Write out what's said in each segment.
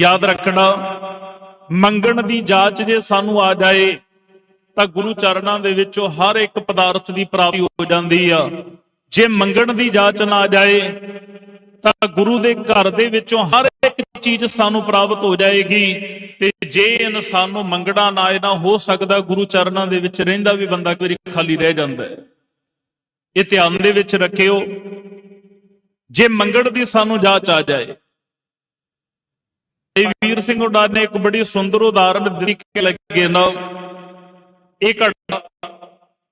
ਯਾਦ ਰੱਖਣਾ, ਮੰਗਣ ਦੀ ਜਾਚ ਜੇ ਸਾਨੂੰ ਆ ਜਾਏ, ਤਾਂ ਗੁਰੂ ਚਰਨਾਂ ਦੇ ਵਿੱਚੋਂ ਹਰ ਇੱਕ ਪਦਾਰਥ ਦੀ ਪ੍ਰਾਪਤੀ ਹੋ ਜਾਂਦੀ ਆ। ਜੇ ਮੰਗਣ ਦੀ ਜਾਂਚ ਨਾ ਜਾਏ, ਤਾਂ ਗੁਰੂ ਦੇ ਘਰ ਦੇ ਵਿੱਚੋਂ ਹਰ ਇੱਕ ਚੀਜ਼ ਸਾਨੂੰ ਪ੍ਰਾਪਤ ਹੋ ਜਾਏਗੀ। ਤੇ ਜੇ ਇਨਸਾਨ ਨੂੰ ਮੰਗਣਾ ਨਾ ਆਏ ਨਾ ਹੋ ਸਕਦਾ, ਗੁਰੂ ਚਰਨਾਂ ਦੇ ਵਿੱਚ ਰਹਿੰਦਾ ਵੀ ਬੰਦਾ ਕੋਈ ਖਾਲੀ ਰਹਿ ਜਾਂਦਾ ਹੈ। ਇਹ ਧਿਆਨ ਦੇ ਵਿੱਚ ਰੱਖਿਓ, ਜੇ ਮੰਗਣ ਦੀ ਸਾਨੂੰ ਜਾਚ ਆ ਜਾਏ ਇਹ ਵੀਰ ਸਿੰਘ ਉਡਾਰ ਨੇ ਇੱਕ ਬੜੀ ਸੁੰਦਰ ਉਦਾਹਰਨ ਦਿੱਤੀ ਕਿ ਲੱਗੇ ਨਾ, ਇਹ ਘੜਾ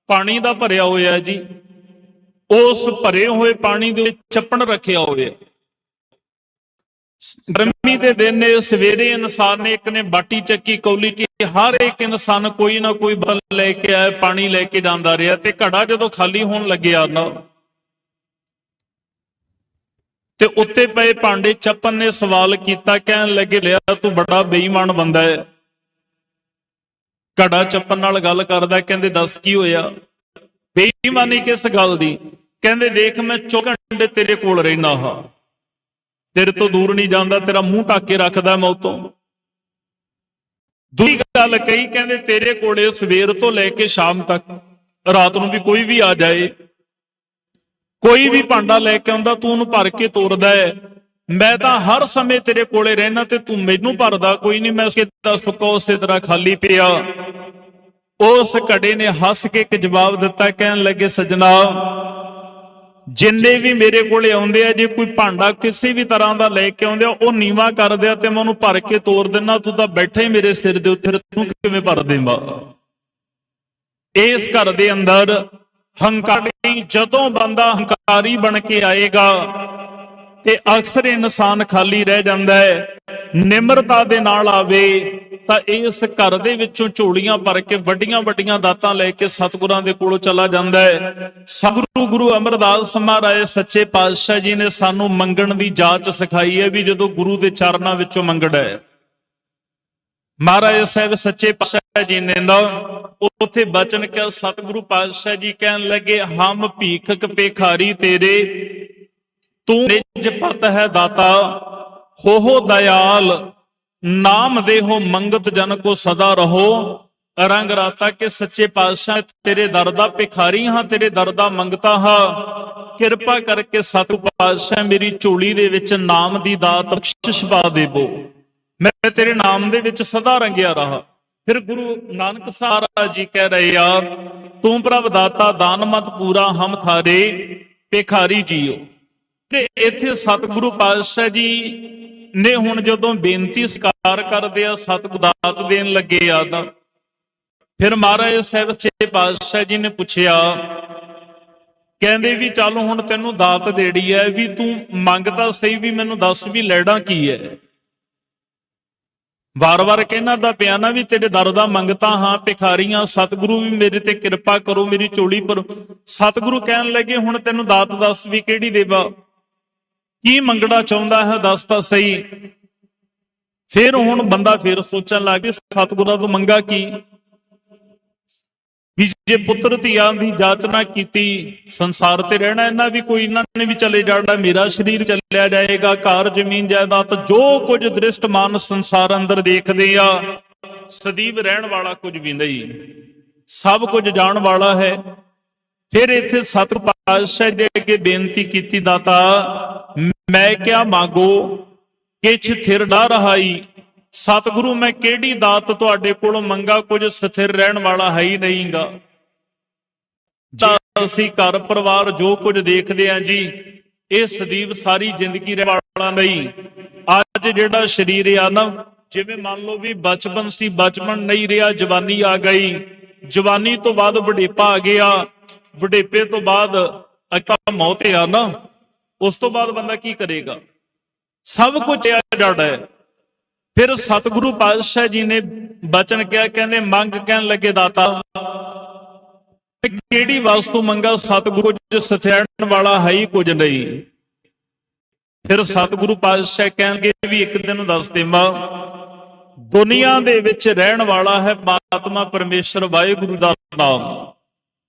ਪਾਣੀ ਦਾ ਭਰਿਆ ਹੋਇਆ ਜੀ ਉਸ ਭਰੇ ਹੋਏ ਪਾਣੀ ਦੇ ਵਿੱਚ ਚੱਪਣ ਰੱਖਿਆ ਹੋਇਆ ਹੈ। ਗਰਮੀ ਦੇ ਦਿਨ ਨੇ ਸਵੇਰੇ ਇਨਸਾਨ ਨੇ ਇੱਕ ਨੇ ਬਾਟੀ ਚੱਕੀ ਕੌਲੀ ਕਿ ਹਰ ਇੱਕ ਇਨਸਾਨ ਕੋਈ ਨਾ ਕੋਈ ਬਲ ਲੈ ਕੇ ਆਇਆ, ਪਾਣੀ ਲੈ ਕੇ ਜਾਂਦਾ ਰਿਹਾ ਤੇ ਘੜਾ ਜਦੋਂ ਖਾਲੀ ਹੋਣ ਲੱਗਿਆ ਨਾ ਤੇ ਉੱਤੇ ਪਏ ਭਾਂਡੇ ਚੱਪਨ ਨੇ ਸਵਾਲ ਕੀਤਾ, ਕਹਿਣ ਲੱਗੇ, ਲਿਆ, ਤੂੰ ਬੜਾ ਬੇਈਮਾਨ ਬੰਦਾ ਹੈ। ਘੜਾ ਚੱਪਨ ਨਾਲ ਗੱਲ ਕਰਦਾ ਕਹਿੰਦੇ, ਦੱਸ ਕੀ ਹੋਇਆ? ਬੇਈਮਾਨੀ ਕਿਸ ਗੱਲ ਦੀ? ਕਹਿੰਦੇ, ਦੇਖ, ਮੈਂ 24 ਘੰਟੇ ਤੇਰੇ ਕੋਲ ਰਹਿਣਾ ਹਾਂ। ਤੇਰੇ ਤੋਂ ਦੂਰ ਨਹੀਂ ਜਾਂਦਾ, ਤੇਰਾ ਮੂੰਹ ਢੱਕ ਕੇ ਰੱਖਦਾ ਮੈਂ ਦੂਜੀ ਗੱਲ ਕਹੀ, ਕਹਿੰਦੇ, ਤੇਰੇ ਕੋਲੇ ਸਵੇਰ ਤੋਂ ਲੈ ਕੇ ਸ਼ਾਮ ਤੱਕ, ਰਾਤ ਨੂੰ ਵੀ ਕੋਈ ਵੀ ਆ ਜਾਏ ਕੋਈ ਵੀ ਭਾਂਡਾ ਲੈ ਕੇ ਆਉਂਦਾ, ਤੂੰ ਉਹਨੂੰ ਭਰ ਕੇ ਤੋਰਦਾ ਹੈ। ਮੈਂ ਤਾਂ ਹਰ ਸਮੇਂ ਤੇਰੇ ਕੋਲੇ ਰਹਿਣਾ ਤੇ ਤੂੰ ਮੈਨੂੰ ਭਰਦਾ। ਕੋਈ ਨਹੀਂ, ਮੈਂ ਕਿਤਾ ਸੁੱਕਾ, ਉਸੇ ਤਰ੍ਹਾਂ ਖਾਲੀ ਪਿਆ। ਉਸ ਘੜੇ ਨੇ ਹੱਸ ਕੇ ਇੱਕ ਜਵਾਬ ਦਿੱਤਾ, ਕਹਿਣ ਲੱਗੇ, ਸਜਣਾ, ਜਿੰਨੇ ਵੀ ਮੇਰੇ ਕੋਲੇ ਆਉਂਦੇ ਆ, ਜੇ ਕੋਈ ਭਾਂਡਾ ਕਿਸੇ ਵੀ ਤਰ੍ਹਾਂ ਦਾ ਲੈ ਕੇ ਆਉਂਦੇ ਆ, ਉਹ ਨੀਵਾ ਕਰ ਦਿਆ ਤੇ ਮੈਂ ਉਹਨੂੰ ਭਰ ਕੇ ਤੋਰ ਦਿੰਨਾ। ਤੂੰ ਤਾਂ ਬੈਠਾ ਹੀ ਮੇਰੇ ਸਿਰ ਦੇ ਉੱਤੇ ਤੂੰ ਕਿਵੇਂ ਭਰ ਦੇਂਗਾ? ਇਸ ਘਰ ਦੇ ਅੰਦਰ ਹੰਕਾਰੀ ਜਦੋਂ ਬੰਦਾ ਹੰਕਾਰੀ ਬਣ ਕੇ ਆਏਗਾ ਤੇ ਅਕਸਰ ਇਨਸਾਨ ਖਾਲੀ ਰਹਿ ਜਾਂਦਾ ਹੈ, ਨਿਮਰਤਾ ਦੇ ਨਾਲ ਆਵੇ, ਤਾਂ ਇਸ ਘਰ ਦੇ ਵਿੱਚੋਂ ਝੋਲੀਆਂ ਭਰ ਕੇ ਵੱਡੀਆਂ ਵੱਡੀਆਂ ਦਾਤਾਂ ਲੈ ਕੇ ਸਤਿਗੁਰਾਂ ਦੇ ਕੋਲੋਂ ਚਲਾ ਜਾਂਦਾ ਹੈ। ਸਤਿਗੁਰੂ ਗੁਰੂ ਅਮਰਦਾਸ ਮਹਾਰਾਜ, ਸੱਚੇ ਪਾਤਸ਼ਾਹ ਜੀ ਨੇ ਸਾਨੂੰ ਮੰਗਣ ਦੀ ਜਾਚ ਸਿਖਾਈ ਹੈ ਵੀ ਜਦੋਂ ਗੁਰੂ ਦੇ ਚਰਨਾਂ ਵਿੱਚੋਂ ਮੰਗਣਾ ਹੈ। ਮਹਾਰਾਜ ਸਾਹਿਬ, ਸੱਚੇ ਪਾਤਸ਼ਾਹ ਜੀ ਨੇ ਨਾ ਉੱਥੇ ਬਚਨ ਕਿਹਾ ਸਤਿਗੁਰੂ ਪਾਤਸ਼ਾਹ ਜੀ ਕਹਿਣ ਲੱਗੇ, ਹਮ ਭੀਖਕ ਪੇਖਾਰੀ ਤੇਰੇ, ਤੂੰ ਨਿਜ ਪਤ ਹੈ ਦਾਤਾ ਹੋ ਹੋ ਦਇਆਲ, ਨਾਮ ਦੇਹੋ ਮੰਗਤ ਜਨ ਕੋ ਸਦਾ ਰਹੋ। ਰੰਗ ਰਾਤਾ ਕੇ ਸੱਚੇ ਪਾਤਸ਼ਾਹ ਤੇਰੇ ਦਰ ਦਾ ਭਿਖਾਰੀ ਹਾਂ, ਤੇਰੇ ਦਰ ਦਾ ਮੰਗਤਾ ਹਾਂ। ਕਿਰਪਾ ਕਰਕੇ ਸਤਿਗੁਰੂ ਪਾਤਸ਼ਾਹ, ਮੇਰੀ ਝੋਲੀ ਦੇ ਵਿੱਚ ਨਾਮ ਦੀ ਦਾਤ ਬਖਸ਼ਿਸ਼ ਪਾ ਦੇਵੋ। ਮੈਂ ਤੇਰੇ ਨਾਮ ਦੇ ਵਿੱਚ ਸਦਾ ਰੰਗਿਆ ਰਹਾ। ਫਿਰ ਗੁਰੂ ਨਾਨਕ ਸਾਰਾ ਜੀ ਕਹਿ ਰਹੇ ਆ, ਤੂੰ ਪ੍ਰਭ ਦਾਤਾ, ਦਾਨ ਮਤ ਪੂਰਾ ਹਮ ਥਾਰੇ ਭਿਖਾਰੀ ਜੀਓ। ਤੇ ਇੱਥੇ ਸਤਿਗੁਰੂ ਪਾਤਸ਼ਾਹ ਜੀ ਨੇ ਹੁਣ ਜਦੋਂ ਬੇਨਤੀ ਸਕਾਰ ਕਰਦੇ ਆ, ਸਤਿਗੁਰ ਦਾਤ ਦੇਣ ਲੱਗੇ ਆ ਤਾਂ ਫਿਰ ਮਹਾਰਾਜ ਸਾਹਿਬ ਛੇ ਪਾਤਸ਼ਾਹ ਜੀ ਨੇ ਪੁੱਛਿਆ, ਕਹਿੰਦੇ ਵੀ ਚੱਲ ਹੁਣ ਤੈਨੂੰ ਦਾਤ ਦੇੜੀ ਐ ਵੀ ਤੂੰ ਮੰਗ ਤਾਂ ਸਹੀ ਵੀ ਮੈਨੂੰ ਦੱਸ ਵੀ ਲੈਣਾ ਕੀ ਐ ਵਾਰ-ਵਾਰ ਕਹਿਣਾ ਦਾ ਪਿਆਨਾ ਵੀ ਤੇਰੇ ਦਰ ਦਾ ਮੰਗਤਾ ਹਾਂ, ਭਿਖਾਰੀਆਂ, ਸਤਿਗੁਰੂ ਵੀ ਮੇਰੇ ਤੇ ਕਿਰਪਾ ਕਰੋ, ਮੇਰੀ ਚੋਲੀ ਪਰ ਸਤਿਗੁਰੂ ਕਹਿਣ ਲੱਗੇ, ਹੁਣ ਤੈਨੂੰ ਦਾਤ ਦੱਸ ਵੀ ਕਿਹੜੀ ਦੇਵਾ? ਕੀ ਮੰਗਣਾ ਚਾਹੁੰਦਾ ਹੈ, ਦੱਸ ਤਾਂ ਸਹੀ। ਫਿਰ ਹੁਣ ਬੰਦਾ ਫਿਰ ਸੋਚਣ ਲੱਗ ਗਿਆ, ਸਤਿਗੁਰਾਂ ਤੋਂ ਮੰਗਾ ਕੀ? ਵੀ ਜੇ ਪੁੱਤਰ ਧੀਆਂ ਦੀ ਜਾਚਨਾ ਕੀਤੀ, ਸੰਸਾਰ ਤੇ ਰਹਿਣਾ ਇਹਨਾਂ ਵੀ ਕੋਈ ਇਹਨਾਂ ਨੇ ਵੀ ਚਲੇ ਜਾਣਾ, ਮੇਰਾ ਸਰੀਰ ਚੱਲਿਆ ਜਾਏਗਾ, ਘਰ, ਜ਼ਮੀਨ, ਜਾਇਦਾਦ, ਜੋ ਕੁਝ ਦ੍ਰਿਸ਼ਟਮਾਨ ਸੰਸਾਰ ਅੰਦਰ ਦੇਖਦੇ ਆ, ਸਦੀਵ ਰਹਿਣ ਵਾਲਾ ਕੁਝ ਵੀ ਨਹੀਂ। ਸਭ ਕੁਝ ਜਾਣ ਵਾਲਾ ਹੈ। ਫਿਰ ਇੱਥੇ ਸਤਿ ਪਾਤਸ਼ਾਹ ਦੇ ਅੱਗੇ ਬੇਨਤੀ ਕੀਤੀ, ਦਾਤਾ, ਮੈਂ ਕਿਆ ਮੰਗੋ, ਕਿਛ ਥਿਰ ਨਾ ਰਹਾਈ ਸਤਿਗੁਰੂ, ਮੈਂ ਕਿਹੜੀ ਦਾਤ ਤੁਹਾਡੇ ਕੋਲੋਂ ਮੰਗਾ? ਕੁਝ ਸਥਿਰ ਰਹਿਣ ਵਾਲਾ ਹੈ ਹੀ ਨਹੀਂਗਾ। ਤਾਂ ਅਸੀਂ ਘਰ ਪਰਿਵਾਰ ਜੋ ਕੁਝ ਦੇਖਦੇ ਆਂ ਜੀ, ਇਹ ਸਦੀਵ ਸਾਰੀ ਜ਼ਿੰਦਗੀ ਰਹਿਣ ਵਾਲਾ ਨਹੀਂ। ਅੱਜ ਜਿਹੜਾ ਸਰੀਰ ਆ ਨਾ, ਜਿਵੇਂ ਮੰਨ ਲਓ ਵੀ ਬਚਪਨ ਸੀ, ਬਚਪਨ ਨਹੀਂ ਰਿਹਾ, ਜਵਾਨੀ ਆ ਗਈ। ਜਵਾਨੀ ਤੋਂ ਬਾਅਦ ਬੁਢੇਪਾ ਆ ਗਿਆ। ਬੁਢੇਪੇ ਤੋਂ ਬਾਅਦ ਅਕਾ ਮੌਤ ਆ ਨਾ, ਉਸ ਤੋਂ ਬਾਅਦ ਬੰਦਾ ਕੀ ਕਰੇਗਾ? ਸਭ ਕੁਝ ਆ ਜੜ ਹੈ। ਫਿਰ ਸਤਿਗੁਰੂ ਪਾਤਸ਼ਾਹ ਜੀ ਨੇ ਬਚਨ ਕਿਹਾ, ਕਹਿੰਦੇ, ਮੰਗ ਕਹਿਣ ਲੱਗੇ ਦਾਤਾ ਕਿਹੜੀ ਵਸਤੂ ਮੰਗਾ ਸਤਿਗੁਰੂ ਜੀ ਸਥਿਆਣ ਵਾਲਾ ਹੈ ਹੀ ਕੁਝ ਨਹੀਂ। ਫਿਰ ਸਤਿਗੁਰੂ ਪਾਤਸ਼ਾਹ ਕਹਿਣਗੇ ਵੀ ਇੱਕ ਦਿਨ ਦੱਸ ਦੇਵਾਂ, ਦੁਨੀਆ ਦੇ ਵਿੱਚ ਰਹਿਣ ਵਾਲਾ ਹੈ ਪਾਤਮਾ ਪਰਮੇਸ਼ਰ ਵਾਹਿਗੁਰੂ ਦਾ ਨਾਮ।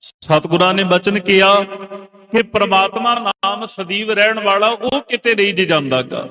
ਸਤਿਗੁਰਾਂ ਨੇ ਬਚਨ ਕਿਹਾ ਕਿ ਪ੍ਰਮਾਤਮਾ ਨਾਮ ਸਦੀਵ ਰਹਿਣ ਵਾਲਾ ਉਹ ਕਿਤੇ ਨਹੀਂ ਜੇ ਜਾਂਦਾਗਾ।